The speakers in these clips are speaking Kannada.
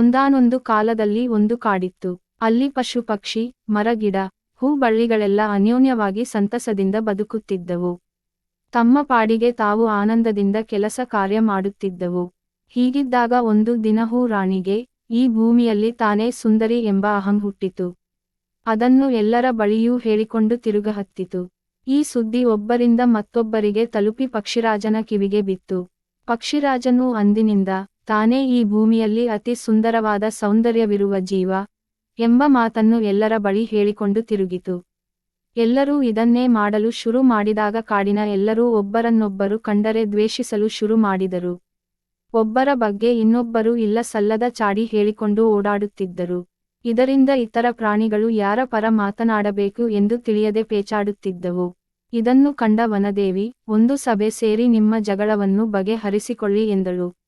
ಒಂದಾನೊಂದು ಕಾಲದಲ್ಲಿ ಒಂದು ಕಾಡಿತ್ತು. ಅಲ್ಲಿ ಪಶು, ಪಕ್ಷಿ ಮರಗಿಡ ಹೂ ಬಳ್ಳಿಗಳೆಲ್ಲ ಅನ್ಯೋನ್ಯವಾಗಿ ಸಂತಸದಿಂದ ಬದುಕುತ್ತಿದ್ದವು. ತಮ್ಮ ಪಾಡಿಗೆ ತಾವು ಆನಂದದಿಂದ ಕೆಲಸ ಕಾರ್ಯ ಮಾಡುತ್ತಿದ್ದವು. ಹೀಗಿದ್ದಾಗ ಒಂದು ದಿನ ಹೂ ರಾಣಿಗೆ, ಈ ಭೂಮಿಯಲ್ಲಿ ತಾನೇ ಸುಂದರಿ ಎಂಬ ಅಹಂ ಹುಟ್ಟಿತು. ಅದನ್ನು ಎಲ್ಲರ ಬಳಿಯೂ ಹೇಳಿಕೊಂಡು ತಿರುಗಹತ್ತಿತು ಈ ಸುದ್ದಿ ಒಬ್ಬರಿಂದ ಮತ್ತೊಬ್ಬರಿಗೆ ತಲುಪಿ ಪಕ್ಷಿರಾಜನ ಕಿವಿಗೆ ಬಿತ್ತು. ಪಕ್ಷಿರಾಜನು ಅಂದಿನಿಂದ ತಾನೇ ಈ ಭೂಮಿಯಲ್ಲಿ ಅತಿ ಸುಂದರವಾದ ಸೌಂದರ್ಯವಿರುವ ಜೀವ ಎಂಬ ಮಾತನ್ನು ಎಲ್ಲರ ಬಳಿ ಹೇಳಿಕೊಂಡು ತಿರುಗಿತು. ಎಲ್ಲರೂ ಇದನ್ನೇ ಮಾಡಲು ಶುರು ಮಾಡಿದಾಗ ಕಾಡಿನ ಎಲ್ಲರೂ ಒಬ್ಬರನ್ನೊಬ್ಬರು ಕಂಡರೆ ದ್ವೇಷಿಸಲು ಶುರು ಮಾಡಿದರು. ಒಬ್ಬರ ಬಗ್ಗೆ ಇನ್ನೊಬ್ಬರು ಇಲ್ಲ ಸಲ್ಲದ ಚಾಡಿ ಹೇಳಿಕೊಂಡು ಓಡಾಡುತ್ತಿದ್ದರು. ಇದರಿಂದ ಇತರ ಪ್ರಾಣಿಗಳು ಯಾರ ಪರ ಮಾತನಾಡಬೇಕು ಎಂದು ತಿಳಿಯದೆ ಪೇಚಾಡುತ್ತಿದ್ದವು. ಇದನ್ನು ಕಂಡ ವನದೇವಿ, ಒಂದು ಸಭೆ ಸೇರಿ ನಿಮ್ಮ ಜಗಳವನ್ನು ಬಗೆಹರಿಸಿಕೊಳ್ಳಿ ಎಂದಳು.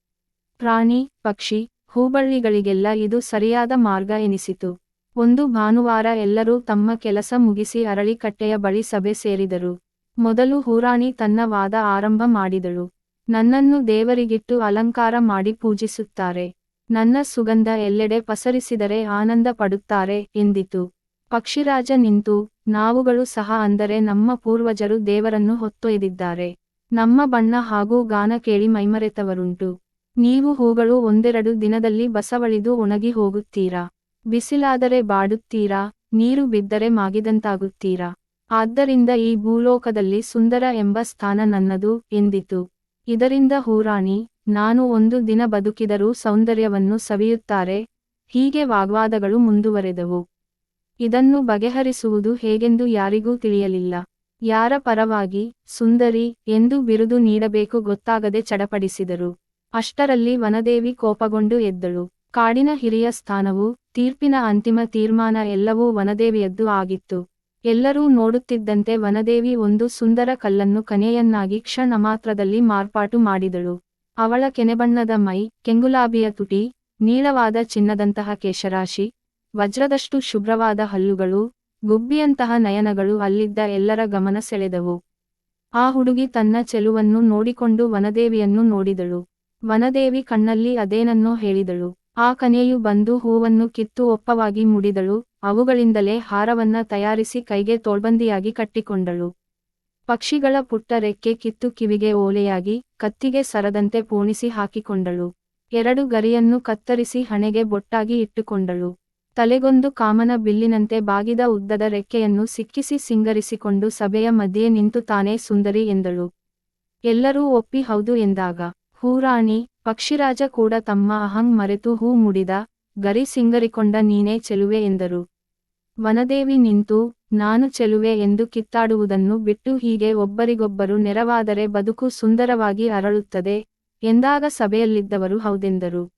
ಪ್ರಾಣಿ, ಪಕ್ಷಿ, ಹೂಬಳ್ಳಿಗಳಿಗೆಲ್ಲ ಇದು ಸರಿಯಾದ ಮಾರ್ಗ ಎನಿಸಿತು. ಒಂದು ಭಾನುವಾರ ಎಲ್ಲರೂ ತಮ್ಮ ಕೆಲಸ ಮುಗಿಸಿ ಅರಳಿಕಟ್ಟೆಯ ಬಳಿ ಸಭೆ ಸೇರಿದರು. ಮೊದಲು ಹೂರಾಣಿ ತನ್ನ ವಾದ ಆರಂಭ ಮಾಡಿದಳು. ನನ್ನನ್ನು ದೇವರಿಗಿಟ್ಟು ಅಲಂಕಾರ ಮಾಡಿ ಪೂಜಿಸುತ್ತಾರೆ. ನನ್ನ ಸುಗಂಧ ಎಲ್ಲೆಡೆ ಪಸರಿಸಿದರೆ ಆನಂದ ಪಡುತ್ತಾರೆ ಎಂದಿತು. ಪಕ್ಷಿರಾಜ ನಿಂತು, ನಾವುಗಳು ಸಹ ಅಂದರೆ ನಮ್ಮ ಪೂರ್ವಜರು ದೇವರನ್ನು ಹೊತ್ತೊಯ್ದಿದ್ದಾರೆ. ನಮ್ಮ ಬಣ್ಣ ಹಾಗೂ ಗಾನ ಕೇಳಿ ಮೈಮರೆತವರುಂಟು. ನೀವು ಹೂಗಳು ಒಂದೆರಡು ದಿನದಲ್ಲಿ ಬಸವಳಿದು ಒಣಗಿ ಹೋಗುತ್ತೀರಾ? ಬಿಸಿಲಾದರೆ ಬಾಡುತ್ತೀರಾ? ನೀರು ಬಿದ್ದರೆ ಮಾಗಿದಂತಾಗುತ್ತೀರಾ? ಆದ್ದರಿಂದ ಈ ಭೂಲೋಕದಲ್ಲಿ ಸುಂದರ ಎಂಬ ಸ್ಥಾನ ನನ್ನದು ಎಂದಿತು. ಇದರಿಂದ ಹೂರಾಣಿ, ನಾನು ಒಂದು ದಿನ ಬದುಕಿದರೂ ಸೌಂದರ್ಯವನ್ನು ಸವಿಯುತ್ತಾರೆ, ಹೀಗೆ ವಾಗ್ವಾದಗಳು ಮುಂದುವರೆದವು. ಇದನ್ನು ಬಗೆಹರಿಸುವುದು ಹೇಗೆಂದು ಯಾರಿಗೂ ತಿಳಿಯಲಿಲ್ಲ. ಯಾರ ಪರವಾಗಿ ಸುಂದರಿ ಎಂದು ಬಿರುದು ನೀಡಬೇಕು ಗೊತ್ತಾಗದೆ ಚಡಪಡಿಸಿದರು. ಅಷ್ಟರಲ್ಲಿ ವನದೇವಿ ಕೋಪಗೊಂಡು ಎದ್ದಳು. ಕಾಡಿನ ಹಿರಿಯ ಸ್ಥಾನವು, ತೀರ್ಪಿನ ಅಂತಿಮ ತೀರ್ಮಾನ ಎಲ್ಲವೂ ವನದೇವಿಯದ್ದು ಆಗಿತ್ತು. ಎಲ್ಲರೂ ನೋಡುತ್ತಿದ್ದಂತೆ ವನದೇವಿ ಒಂದು ಸುಂದರ ಕಲ್ಲನ್ನು ಕನೆಯನ್ನಾಗಿ ಕ್ಷಣ ಮಾತ್ರದಲ್ಲಿ ಮಾರ್ಪಾಟು ಮಾಡಿದಳು. ಅವಳ ಕೆನೆಬಣ್ಣದ ಮೈ, ಕೆಂಗುಲಾಬಿಯ ತುಟಿ, ನೀಳವಾದ ಚಿನ್ನದಂತಹ ಕೇಶರಾಶಿ, ವಜ್ರದಷ್ಟು ಶುಭ್ರವಾದ ಹಲ್ಲುಗಳು, ಗುಬ್ಬಿಯಂತಹ ನಯನಗಳು ಅಲ್ಲಿದ್ದ ಎಲ್ಲರ ಗಮನ ಸೆಳೆದವು. ಆ ಹುಡುಗಿ ತನ್ನ ಚೆಲುವನ್ನು ನೋಡಿಕೊಂಡು ವನದೇವಿಯನ್ನು ನೋಡಿದಳು. ವನದೇವಿ ಕಣ್ಣಲ್ಲಿ ಅದೇನನ್ನೋ ಹೇಳಿದಳು. ಆ ಕನೆಯು ಬಂದು ಹೂವನ್ನು ಕಿತ್ತು ಒಪ್ಪವಾಗಿ ಮುಡಿದಳು. ಅವುಗಳಿಂದಲೇ ಹಾರವನ್ನ ತಯಾರಿಸಿ ಕೈಗೆ ತೋಳ್ಬಂದಿಯಾಗಿ ಕಟ್ಟಿಕೊಂಡಳು. ಪಕ್ಷಿಗಳ ಪುಟ್ಟ ರೆಕ್ಕೆ ಕಿತ್ತು ಕಿವಿಗೆ ಓಲೆಯಾಗಿ ಕತ್ತಿಗೆ ಸರದಂತೆ ಪೋಣಿಸಿ ಹಾಕಿಕೊಂಡಳು. ಎರಡು ಗರಿಯನ್ನು ಕತ್ತರಿಸಿ ಹಣೆಗೆ ಬೊಟ್ಟಾಗಿ ಇಟ್ಟುಕೊಂಡಳು. ತಲೆಗೊಂದು ಕಾಮನ ಬಿಲ್ಲಿನಂತೆ ಬಾಗಿದ ಉದ್ದದ ರೆಕ್ಕೆಯನ್ನು ಸಿಕ್ಕಿಸಿ ಸಿಂಗರಿಸಿಕೊಂಡು ಸಭೆಯ ಮಧ್ಯೆ ನಿಂತು ತಾನೇ ಸುಂದರಿ ಎಂದಳು. ಎಲ್ಲರೂ ಒಪ್ಪಿ ಹೌದು ಎಂದಾಗ ಹೂರಾಣಿ, ಪಕ್ಷಿರಾಜ ಕೂಡ ತಮ್ಮ ಅಹಂ ಮರೆತು ಹೂ ಮುಡಿದ, ಗರಿ ಸಿಂಗರಿಕೊಂಡ ನೀನೇ ಚೆಲುವೆ ಎಂದರು. ವನದೇವಿ ನಿಂತು, ನಾನು ಚೆಲುವೆ ಎಂದು ಕಿತ್ತಾಡುವುದನ್ನು ಬಿಟ್ಟು ಹೀಗೆ ಒಬ್ಬರಿಗೊಬ್ಬರು ನೆರವಾದರೆ ಬದುಕು ಸುಂದರವಾಗಿ ಅರಳುತ್ತದೆ, ಎಂದಾಗ ಸಭೆಯಲ್ಲಿದ್ದವರು ಹೌದೆಂದರು.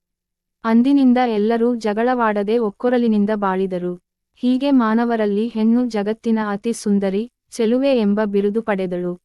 ಅಂದಿನಿಂದ ಎಲ್ಲರೂ ಜಗಳವಾಡದೆ ಒಕ್ಕೊರಲಿನಿಂದ ಬಾಳಿದರು. ಹೀಗೆ ಮಾನವರಲ್ಲಿ ಹೆಣ್ಣು ಜಗತ್ತಿನ ಅತಿ ಸುಂದರಿ, ಚೆಲುವೆ ಎಂಬ ಬಿರುದು ಪಡೆದಳು.